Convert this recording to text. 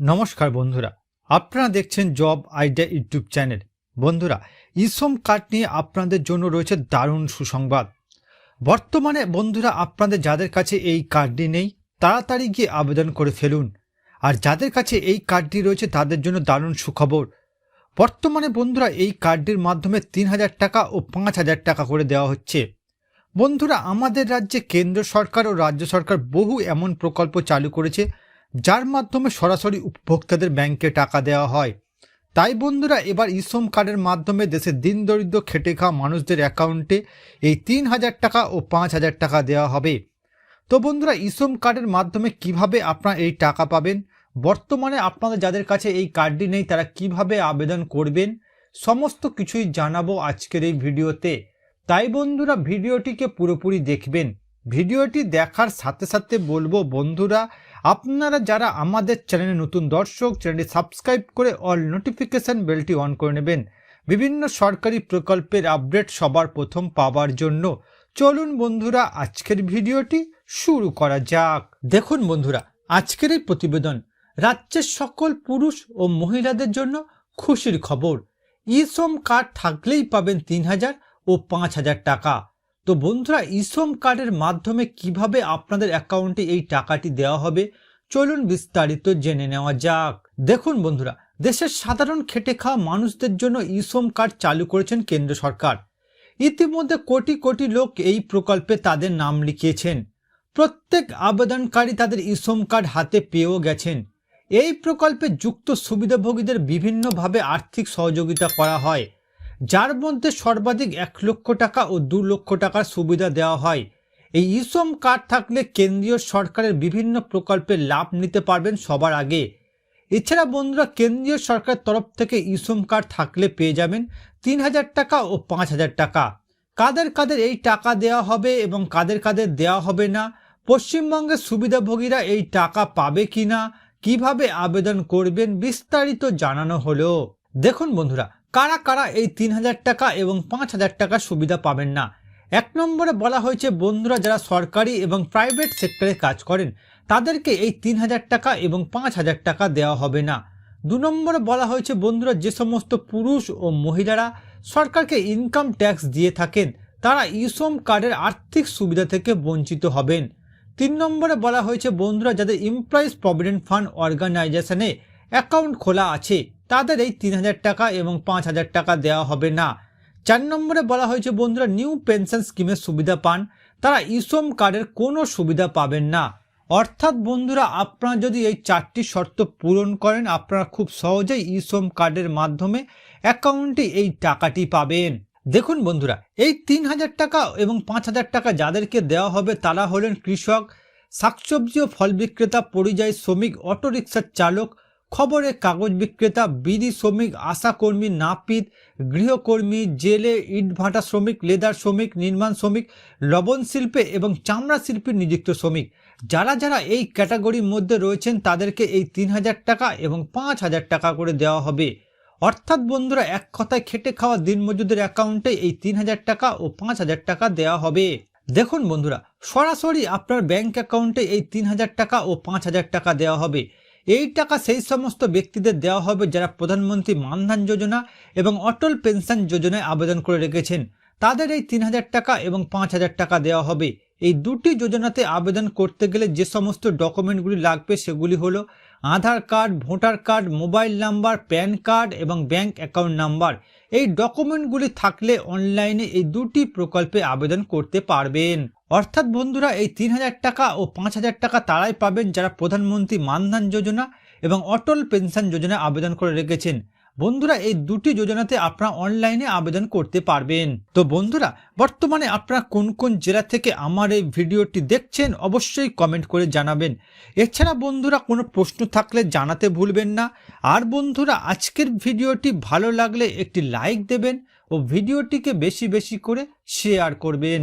নমস্কার বন্ধুরা, আপনারা দেখছেন জব আইডিয়া ইউটিউব চ্যানেল। বন্ধুরা, ইসম কার্ড নিয়ে আপনাদের জন্য রয়েছে দারুণ সুসংবাদ। বর্তমানে বন্ধুরা, আপনাদের যাদের কাছে এই কার্ডটি নেই, তাড়াতাড়ি গিয়ে আবেদন করে ফেলুন। আর যাদের কাছে এই কার্ডটি রয়েছে, তাদের জন্য দারুণ সুখবর। বর্তমানে বন্ধুরা, এই কার্ডটির মাধ্যমে তিন হাজার টাকা ও পাঁচ হাজার টাকা করে দেওয়া হচ্ছে। বন্ধুরা, আমাদের রাজ্যে কেন্দ্র সরকার ও রাজ্য সরকার বহু এমন প্রকল্প চালু করেছে যার মাধ্যমে সরাসরি উপভোক্তাদের ব্যাংকে টাকা দেওয়া হয়। তাই বন্ধুরা, এবার ইসম কার্ডের মাধ্যমে দেশের দিন দরিদ্র খেটে খাওয়া মানুষদের অ্যাকাউন্টে এই তিন হাজার টাকা ও পাঁচ হাজার টাকা দেওয়া হবে। তো বন্ধুরা, ইসম কার্ডের মাধ্যমে কীভাবে আপনারা এই টাকা পাবেন? বর্তমানে আপনাদের যাদের কাছে এই কার্ডটি নেই, তারা কীভাবে আবেদন করবেন? সমস্ত কিছুই জানাব আজকের এই ভিডিওতে। তাই বন্ধুরা, ভিডিওটিকে পুরোপুরি দেখবেন। ভিডিওটি দেখার সাথে সাথে বলব, বন্ধুরা আপনারা যারা আমাদের চ্যানেলে নতুন দর্শক, চ্যানেলটি সাবস্ক্রাইব করে অল নোটিফিকেশান বেলটি অন করে নেবেন। বিভিন্ন সরকারি প্রকল্পের আপডেট সবার প্রথম পাওয়ার জন্য। চলুন বন্ধুরা, আজকের ভিডিওটি শুরু করা যাক। দেখুন বন্ধুরা, আজকের এই প্রতিবেদন রাজ্যের সকল পুরুষ ও মহিলাদের জন্য খুশির খবর। ইসম কার্ড থাকলেই পাবেন তিন হাজার ও পাঁচ হাজার টাকা। তো বন্ধুরা ইসম কার্ডের মাধ্যমে কীভাবে আপনাদের অ্যাকাউন্টে এই টাকাটি দেওয়া হবে, চলুন বিস্তারিত জেনে নেওয়া যাক। দেখুন বন্ধুরা, দেশের সাধারণ খেটে খাওয়া মানুষদের জন্য ইসম কার্ড চালু করেছেন কেন্দ্র সরকার। ইতিমধ্যে কোটি কোটি লোক এই প্রকল্পে তাদের নাম লিখিয়েছেন। প্রত্যেক আবেদনকারী তাদের ইসম কার্ড হাতে পেয়েও গেছেন। এই প্রকল্পে যুক্ত সুবিধাভোগীদের বিভিন্নভাবে আর্থিক সহযোগিতা করা হয়। যার মধ্যে সর্বাধিক এক লক্ষ টাকা ও দু লক্ষ টাকার সুবিধা দেওয়া হয়। এই ইসম কার্ড থাকলে কেন্দ্রীয় সরকারের বিভিন্ন প্রকল্পের লাভ নিতে পারবেন সবার আগে। এছাড়া বন্ধুরা, কেন্দ্রীয় সরকারের তরফ থেকে ইসম কার্ড থাকলে পেয়ে যাবেন তিন হাজার টাকা ও পাঁচ হাজার টাকা। কাদের কাদের এই টাকা দেওয়া হবে এবং কাদের কাদের দেওয়া হবে না, পশ্চিমবঙ্গের সুবিধাভোগীরা এই টাকা পাবে কি না কীভাবে আবেদন করবেন বিস্তারিত জানানো হলো। দেখুন বন্ধুরা কারা কারা এই তিন হাজার টাকা এবং পাঁচ হাজার টাকা সুবিধা পাবেন না? এক নম্বরে বলা হয়েছে, বন্ধুরা যারা সরকারি এবং প্রাইভেট সেক্টরে কাজ করেন, তাদেরকে এই তিন হাজার টাকা এবং পাঁচ হাজার টাকা দেওয়া হবে না। দু নম্বরে বলা হয়েছে, বন্ধুরা যে সমস্ত পুরুষ ও মহিলারা সরকারকে ইনকাম ট্যাক্স দিয়ে থাকেন, তারা ইসম কার্ডের আর্থিক সুবিধা থেকে বঞ্চিত হবেন। তিন নম্বরে বলা হয়েছে, বন্ধুরা যাদের এমপ্লয়িজ প্রভিডেন্ট ফান্ড অর্গানাইজেশনে অ্যাকাউন্ট খোলা আছে তাদের এই তিন হাজার টাকা এবং পাঁচ হাজার টাকা দেওয়া হবে না। চার নম্বরে বলা হয়েছে, বন্ধুরা নিউ পেনশন স্কিমের সুবিধা পান। তারা ইসম কার্ডের কোনো সুবিধা পাবেন না। অর্থাৎ, বন্ধুরা, আপনারা যদি এই চারটি শর্ত পূরণ করেন, আপনারা খুব সহজেই ইসম কার্ডের মাধ্যমে অ্যাকাউন্টে এই টাকাটি পাবেন। দেখুন, বন্ধুরা, এই তিন হাজার টাকা এবং পাঁচ হাজার টাকা যাদেরকে দেওয়া হবে, তারা হলেন কৃষক, শাকসবজি ও ফল বিক্রেতা, পরিযায়ী শ্রমিক, অটোরিকশার চালক খবরের কাগজ বিক্রেতা বিড়ি শ্রমিক আশাকর্মী নাপিত, গৃহকর্মী, জেলে ইটভাটা শ্রমিক, লেদার শ্রমিক, নির্মাণ শ্রমিক, লবণ শিল্পে এবং চামড়া শিল্পে নিযুক্ত শ্রমিক। যারা যারা এই ক্যাটাগরির মধ্যে রয়েছেন, তাদেরকে এই তিন হাজার টাকা এবং পাঁচ হাজার টাকা করে দেওয়া হবে। অর্থাৎ বন্ধুরা, এক কথায় খেটে খাওয়া দিনমজুদের অ্যাকাউন্টে এই তিন হাজার টাকা ও পাঁচ হাজার টাকা দেওয়া হবে। দেখুন বন্ধুরা, সরাসরি আপনার ব্যাংক অ্যাকাউন্টে এই তিন হাজার টাকা ও পাঁচ হাজার টাকা দেওয়া হবে। এই টাকা সেই সমস্ত ব্যক্তিদের দেওয়া হবে যারা প্রধানমন্ত্রী মানধান যোজনা এবং অটল পেনশন যোজনায় আবেদন করে রেখেছেন। তাদের এই তিন হাজার টাকা এবং পাঁচ হাজার টাকা দেওয়া হবে। এই দুটি যোজনাতে আবেদন করতে গেলে যে সমস্ত ডকুমেন্টগুলি লাগবে সেগুলি হলো Aadhaar card, voter card, mobile number, PAN card এবং ব্যাংক অ্যাকাউন্ট নাম্বার। এই ডকুমেন্টগুলি থাকলে অনলাইনে এই দুটি প্রকল্পে আবেদন করতে পারবেন। অর্থাৎ বন্ধুরা, এই তিন হাজার টাকা ও পাঁচ হাজার টাকা তারাই পাবেন যারা প্রধানমন্ত্রী মানধান যোজনা এবং অটল পেনশন যোজনায় আবেদন করে রেখেছেন। বন্ধুরা, এই দুটি যোজনাতে আপনারা অনলাইনে আবেদন করতে পারবেন। তো বন্ধুরা, বর্তমানে আপনারা কোন কোন জেলা থেকে আমার এই ভিডিওটি দেখছেন অবশ্যই কমেন্ট করে জানাবেন। এছাড়া বন্ধুরা, কোনো প্রশ্ন থাকলে জানাতে ভুলবেন না। আর বন্ধুরা, আজকের ভিডিওটি ভালো লাগলে একটি লাইক দেবেন ও ভিডিওটিকে বেশি বেশি করে শেয়ার করবেন।